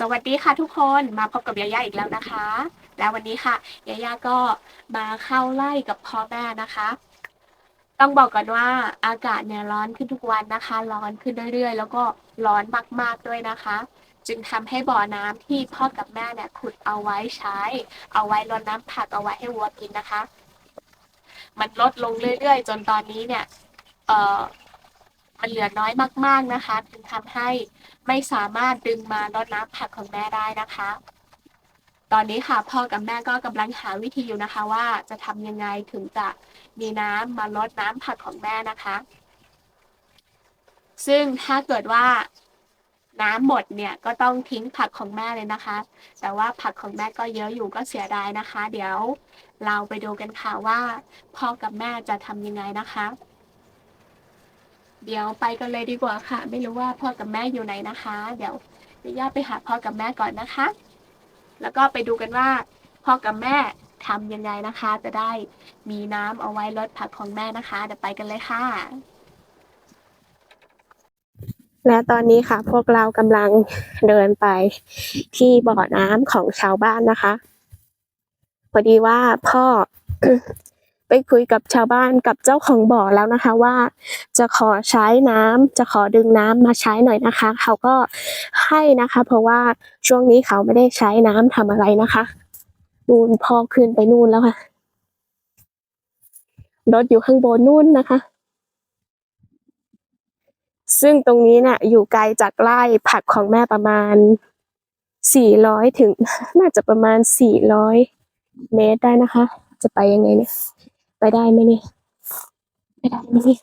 สวัสดีค่ะทุกคนมาพบกับยาย่าอีกแล้วนะคะ แล้ววันนี้ค่ะยาย่าก็มาเข้าไล่กับพ่อแม่นะคะ ต้องบอกก่อนว่าอากาศเนี่ยร้อนขึ้นทุกวันนะคะ ร้อนขึ้นเรื่อยๆ แล้วก็ร้อนมากๆด้วยนะคะ จึงทำให้บ่อน้ำที่พ่อกับแม่เนี่ยขุดเอาไว้ใช้ เอาไว้รดน้ำผักเอาไว้ให้วัวกินนะคะ มันลดลงเรื่อยๆ จนตอนนี้เนี่ยเอ่อมันเหลือน้อยมาก ๆนะคะถึงทำให้ไม่สามารถดึงมารดน้ำผักของแม่ได้นะคะ ตอนนี้ค่ะพ่อกับแม่ก็กำลังหาวิธีอยู่นะคะ ว่าจะทำยังไงถึงจะมีน้ำมารดน้ำผักของแม่นะคะ ซึ่งถ้าเกิดว่า น้ำหมดเนี่ยก็ต้องทิ้งผักของแม่เลยนะคะ แต่ว่าผักของแม่ก็เยอะอยู่ก็เสียดายนะคะ เดี๋ยวเราไปดูกันค่ะว่าพ่อกับแม่จะทำยังไงนะคะ เดี๋ยวไปกันเลยดีกว่าค่ะ ไม่รู้ว่าพ่อกับแม่อยู่ไหนนะคะ เดี๋ยวย่าไปหาพ่อกับแม่ก่อนนะคะ แล้วก็ไปดูกันว่า พ่อกับแม่ทำยังไงนะคะ จะได้มีน้ำเอาไว้ลดผักของแม่นะคะเดี๋ยวไปกันเลยค่ะ และตอนนี้ค่ะ พวกเรากำลังเดินไปที่บ่อน้ำของชาวบ้านนะคะพอดีว่าพ่อไปคุยกับชาวบ้านกับเจ้าของบ่อแล้วนะคะ ว่าจะขอใช้น้ำจะขอดึงน้ำมาใช้หน่อยนะคะ เขาก็ให้นะคะ เพราะว่าช่วงนี้เขาไม่ได้ใช้น้ำทำอะไรนะคะนู่นพ่อขึ้นไปนู่นแล้วค่ะรถอยู่ข้างบนนู่นนะคะ ซึ่งตรงนี้เนี่ยอยู่ไกลจากไร่ผักของแม่ประมาณสี่ร้อยถึง น่าจะประมาณสี่ร้อยเมตรได้นะคะ จะไปยังไงเนี่ย ไปได้ไหมเนี่ย ไปได้ไหมเนี่ย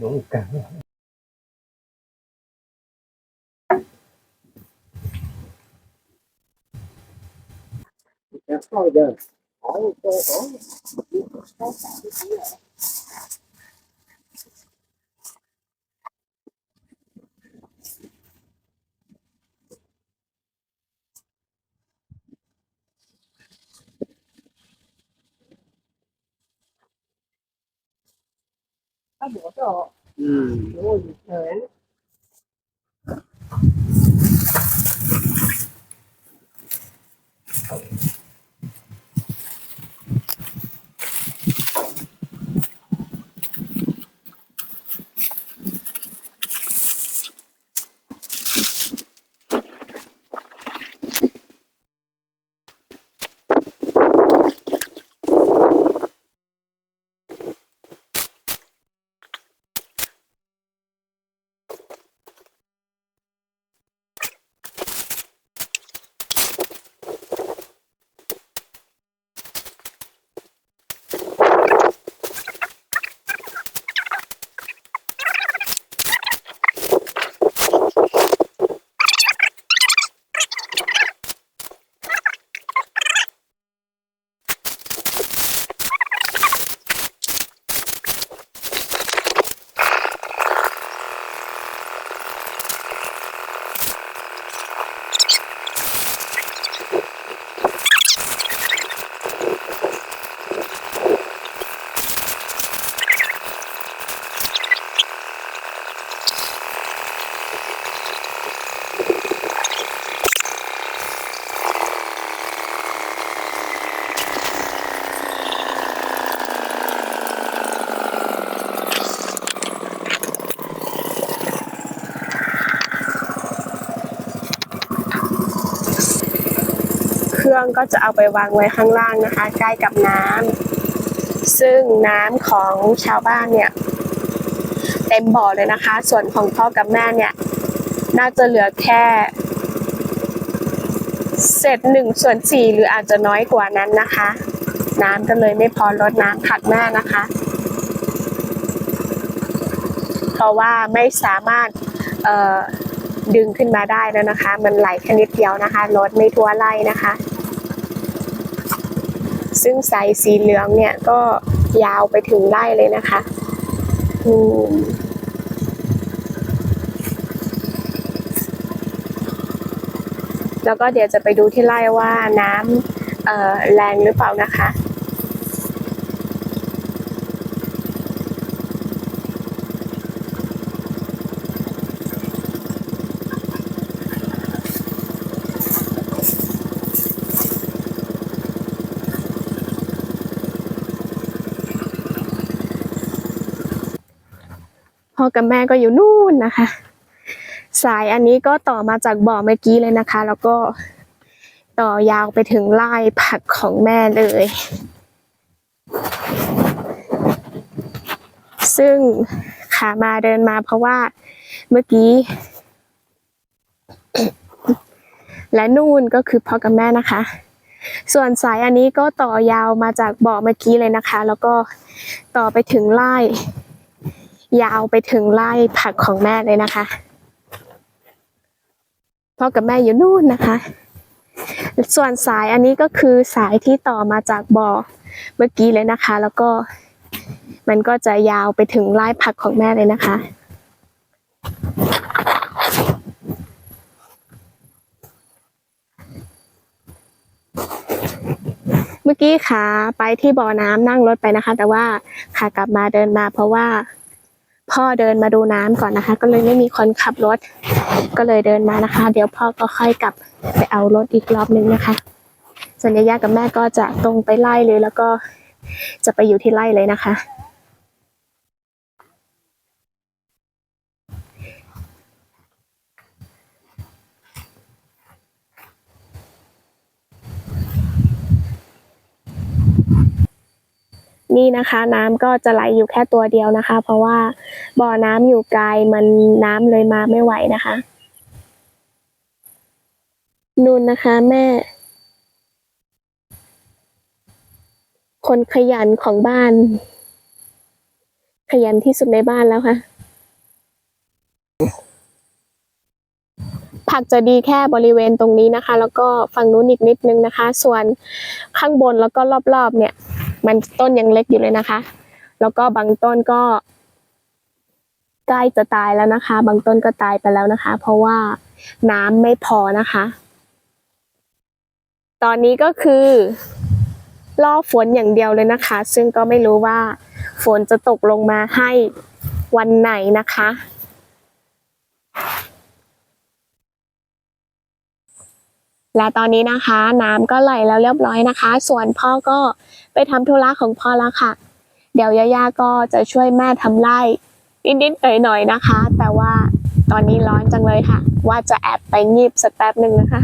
Nunca. Pessoal, olha, olha, olha, olha, olha, Bố cậu đúng. ก็จะเอาไปวางไว้ข้างล่างนะคะ ใกล้กับน้ำซึ่งน้ำของชาวบ้านเนี่ยเต็มบ่อเลยนะคะ ส่วนของพ่อกับแม่เนี่ย น่าจะเหลือแค่เศษหนึ่งส่วนสี่หรืออาจจะน้อยกว่านั้นนะคะ น้ำก็เลยไม่พอลดน้ำผักแม่นะคะ เพราะว่าไม่สามารถดึงขึ้นมาได้แล้วนะคะ มันไหลแค่นิดเดียวนะคะลดไม่ทั่วไร่นะคะ ซึ่งสายสีเหลืองเนี่ยก็ยาวไปถึงไร่เลยนะคะอืมแล้วก็เดี๋ยวจะไปดูที่ไร่ว่าน้ำแรงหรือเปล่านะคะ กับแม่ก็อยู่นู่นนะคะ สายอันนี้ก็ต่อมาจากบ่อเมื่อกี้เลยนะคะ แล้วก็ต่อยาวไปถึงไร่ผักของแม่เลย ซึ่งขามาเดินมาเพราะว่าเมื่อกี้ และนู่นก็คือพ่อกับแม่นะคะ ส่วนสายอันนี้ก็ต่อยาวมาจากบ่อเมื่อกี้เลยนะคะ แล้วก็ต่อไปถึงไร่ ยาวไปถึงไร่ผักของแม่เลยนะคะ พ่อกับแม่อยู่นู่นนะคะ ส่วนสายอันนี้ก็คือสายที่ต่อมาจากบ่อเมื่อกี้เลยนะคะ แล้วก็มันก็จะยาวไปถึงไร่ผักของแม่เลยนะคะ เมื่อกี้ขาไปที่บ่อน้ำนั่งรถไปนะคะ แต่ว่าขากลับมาเดินมาเพราะว่า พ่อเดินมาดูน้ำก่อนนะคะ ก็เลยไม่มีคนขับรถ ก็เลยเดินมานะคะ เดี๋ยวพ่อก็ค่อยกลับไปเอารถอีกรอบนึงนะคะ ส่วนยายากับแม่ก็จะตรงไปไล่เลยแล้วก็จะไปอยู่ที่ไล่เลยนะคะ นี่นะคะ น้ำก็จะไหลอยู่แค่ตัวเดียวนะคะ เพราะว่าบ่อน้ำอยู่ไกลมันน้ำเลยมาไม่ไหวนะคะนุ่นนะคะแม่ คนขยันของบ้าน ขยันที่สุดในบ้านแล้วค่ะ ผักจะดีแค่บริเวณตรงนี้นะคะ แล้วก็ฝั่งนู้นอีกนิดนึงนะคะ ส่วนข้างบนแล้วก็รอบๆเนี่ย มันต้นยังเล็กอยู่เลยนะคะ แล้วก็บางต้นก็ใกล้จะตายแล้วนะคะ บางต้นก็ตายไปแล้วนะคะ เพราะว่าน้ำไม่พอนะคะ ตอนนี้ก็คือรอฝนอย่างเดียวเลยนะคะ ซึ่งก็ไม่รู้ว่าฝนจะตกลงมาให้วันไหนนะคะ และตอนนี้นะคะ น้ำก็ไหลแล้วเรียบร้อยนะคะ ส่วนพ่อก็ไปทำธุระของพ่อแล้วค่ะ เดี๋ยวย่าๆก็จะช่วยแม่ทำไร่นิดๆหน่อยๆนะคะ แต่ว่าตอนนี้ร้อนจังเลยค่ะ ว่าจะแอบไปงีบสักแป๊บหนึ่งนะคะ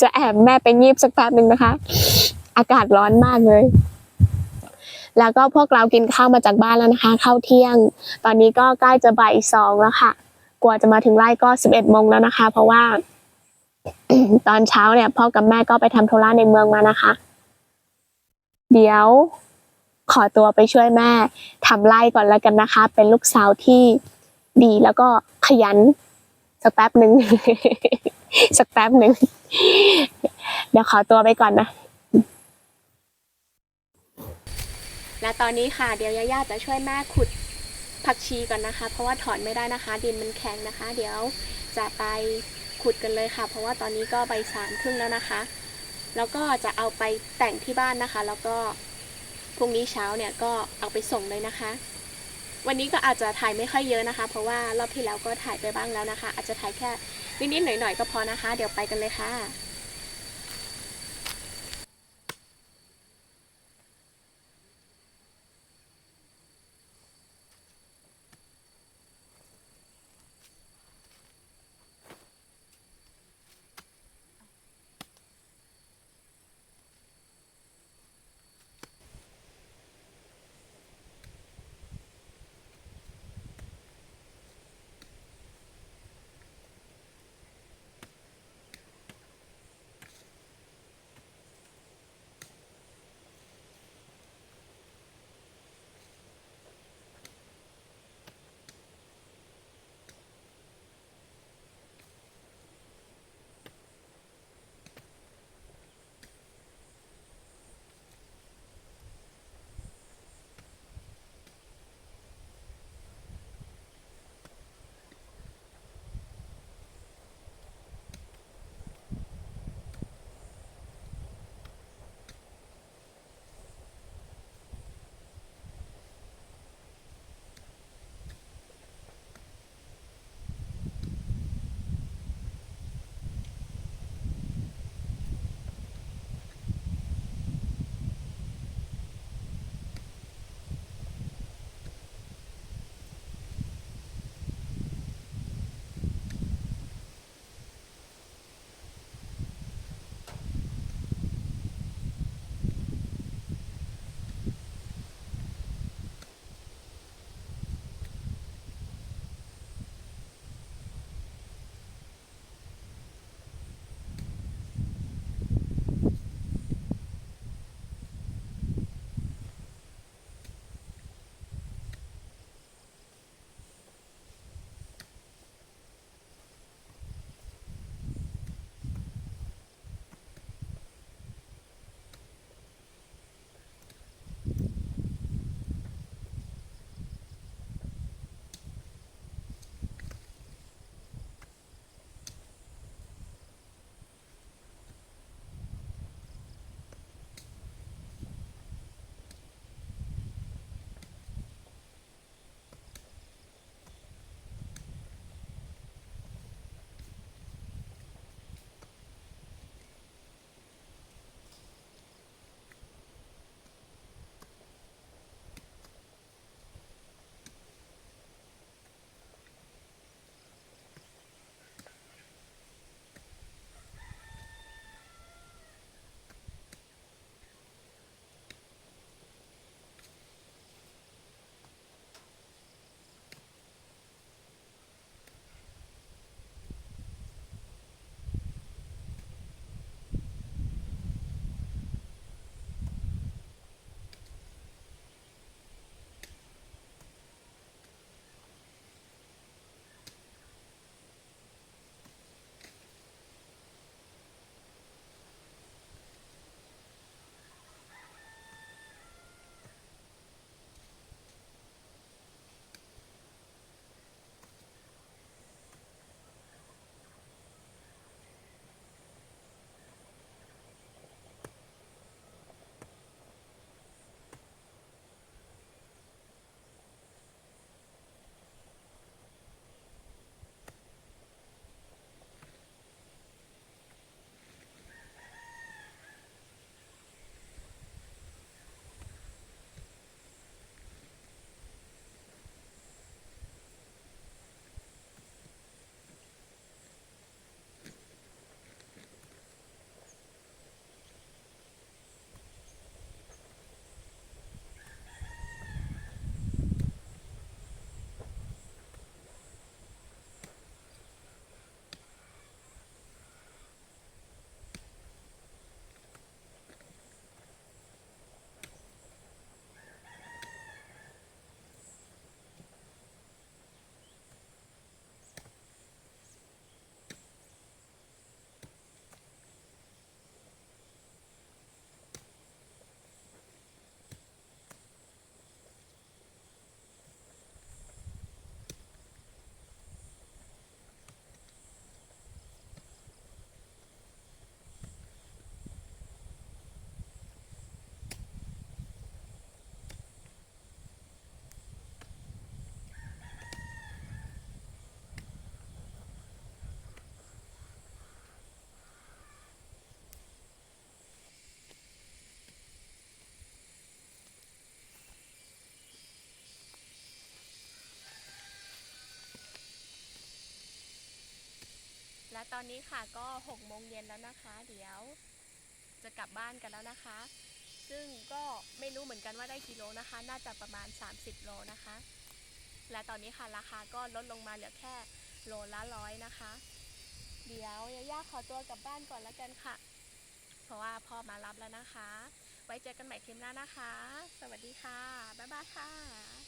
จะแอบแม่ไปงีบสักแป๊บหนึ่งนะคะ อากาศร้อนมากเลย แล้วก็พวกเรากินข้าวมาจากบ้านแล้วนะคะ ข้าวเที่ยง ตอนนี้ก็ใกล้จะบ่ายสองแล้วค่ะ กว่าจะมาถึงไร่ก็สิบเอ็ดโมงแล้วนะคะ เพราะว่า ตอนเช้าเนี่ยพ่อกับแม่ก็ไปทำธุระในเมืองมานะคะ เดี๋ยวขอตัวไปช่วยแม่ทำไร่ก่อนแล้วกันนะคะ เป็นลูกสาวที่ดีแล้วก็ขยัน สักแป๊บหนึ่ง สักแป๊บหนึ่ง เดี๋ยวขอตัวไปก่อนนะ และตอนนี้ค่ะ เดี๋ยวย่าๆจะช่วยแม่ขุดผักชีก่อนนะคะ เพราะว่าถอนไม่ได้นะคะ ดินมันแข็งนะคะ เดี๋ยวจะไป ขุดกันเลยค่ะ เพราะว่าตอนนี้ก็ใบสามครึ่งแล้วนะคะ แล้วก็จะเอาไปแต่งที่บ้านนะคะ แล้วก็พรุ่งนี้เช้าเนี่ยก็เอาไปส่งเลยนะคะ วันนี้ก็อาจจะถ่ายไม่ค่อยเยอะนะคะ เพราะว่ารอบที่แล้วก็ถ่ายไปบ้างแล้วนะคะ อาจจะถ่ายแค่นิดๆหน่อยๆก็พอนะคะ เดี๋ยวไปกันเลยค่ะ ตอนนี้ค่ะก็หกโมงเย็นแล้วนะคะ เดี๋ยวจะกลับบ้านกันแล้วนะคะ ซึ่งก็ไม่รู้เหมือนกันว่าได้กิโลนะคะ น่าจะประมาณ 30 โลนะคะ และตอนนี้ค่ะราคาก็ลดลงมาเหลือแค่โลละร้อยนะคะ เดี๋ยวยาย่าขอตัวกลับบ้านก่อนแล้วกันค่ะ เพราะว่าพ่อมารับแล้วนะคะ ไว้เจอกันใหม่คลิปหน้านะคะ สวัสดีค่ะ บ๊ายบายค่ะ